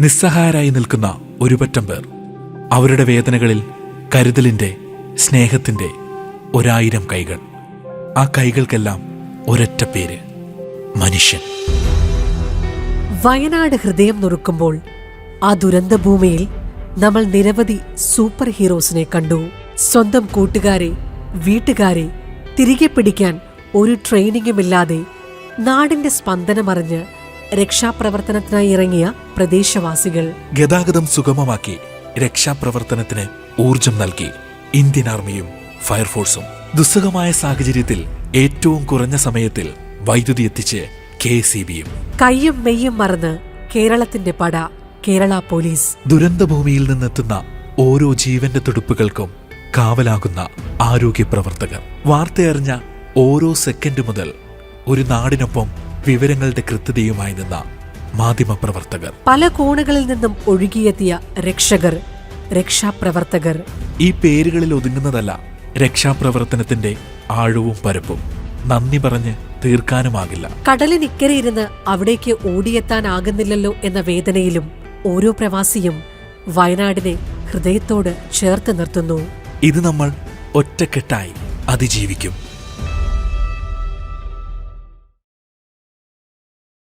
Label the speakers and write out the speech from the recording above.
Speaker 1: നിസ്സഹായരായി നിൽക്കുന്ന ഒരുപറ്റം പേർ അവരുടെ വേദനകളിൽ കരുതലിന്റെ സ്നേഹത്തിന്റെ ഒരായിരം കൈകൾ. ആ കൈകൾക്കെല്ലാം ഒരൊറ്റ പേര് മനുഷ്യൻ.
Speaker 2: വയനാട് ഹൃദയം നുറുക്കുമ്പോൾ ആ ദുരന്തഭൂമിയിൽ നമ്മൾ നിരവധി സൂപ്പർ ഹീറോസിനെ കണ്ടു. സ്വന്തം കൂട്ടുകാരെ വീട്ടുകാരെ തിരികെ പിടിക്കാൻ ഒരു ട്രെയിനിങ്ങുമില്ലാതെ നാടിന്റെ സ്പന്ദനമറിഞ്ഞ് രക്ഷാപ്രവർത്തനത്തിനായി ഇറങ്ങിയ പ്രദേശവാസികൾ
Speaker 1: ഗതാഗതം സുഗമമാക്കി രക്ഷാപ്രവർത്തനത്തിന് ഊർജം നൽകി. ഇന്ത്യൻ ആർമിയും ഫയർഫോഴ്സും ദുസ്സഹമായ സാഹചര്യത്തിൽ ഏറ്റവും കുറഞ്ഞ സമയത്തിൽ വൈദ്യുതി എത്തിച്ച് കെ സി ബിയും
Speaker 2: കയ്യും മെയ്യും മറന്ന് കേരളത്തിന്റെ പട കേരള പോലീസ്.
Speaker 1: ദുരന്തഭൂമിയിൽ നിന്നെത്തുന്ന ഓരോ ജീവന്റെ തുടുപ്പുകൾക്കും കാവലാകുന്ന ആരോഗ്യ പ്രവർത്തകർ വാർത്തയറിഞ്ഞ ഓരോ സെക്കൻഡ് മുതൽ ഒരു നാടിനൊപ്പം വിവരങ്ങളുടെ കൃത്യതയുമായി നിന്ന മാധ്യമപ്രവർത്തകർ.
Speaker 2: പല കോണുകളിൽ നിന്നും ഒഴുകിയെത്തിയ രക്ഷകർ രക്ഷാപ്രവർത്തകർ.
Speaker 1: ഈ പേരുകളിൽ ഒതുങ്ങുന്നതല്ല രക്ഷാപ്രവർത്തനത്തിന്റെ ആഴവും പരപ്പും. നന്ദി പറഞ്ഞ് തീർക്കാനുമാകില്ല.
Speaker 2: കടലിനിക്കരെ ഇരുന്ന് അവിടേക്ക് ഓടിയെത്താനാകുന്നില്ലല്ലോ എന്ന വേദനയിലും ഓരോ പ്രവാസിയും വയനാടിനെ ഹൃദയത്തോട് ചേർത്ത് നിർത്തുന്നു.
Speaker 1: ഇത് നമ്മൾ ഒറ്റക്കെട്ടായി അതിജീവിക്കും.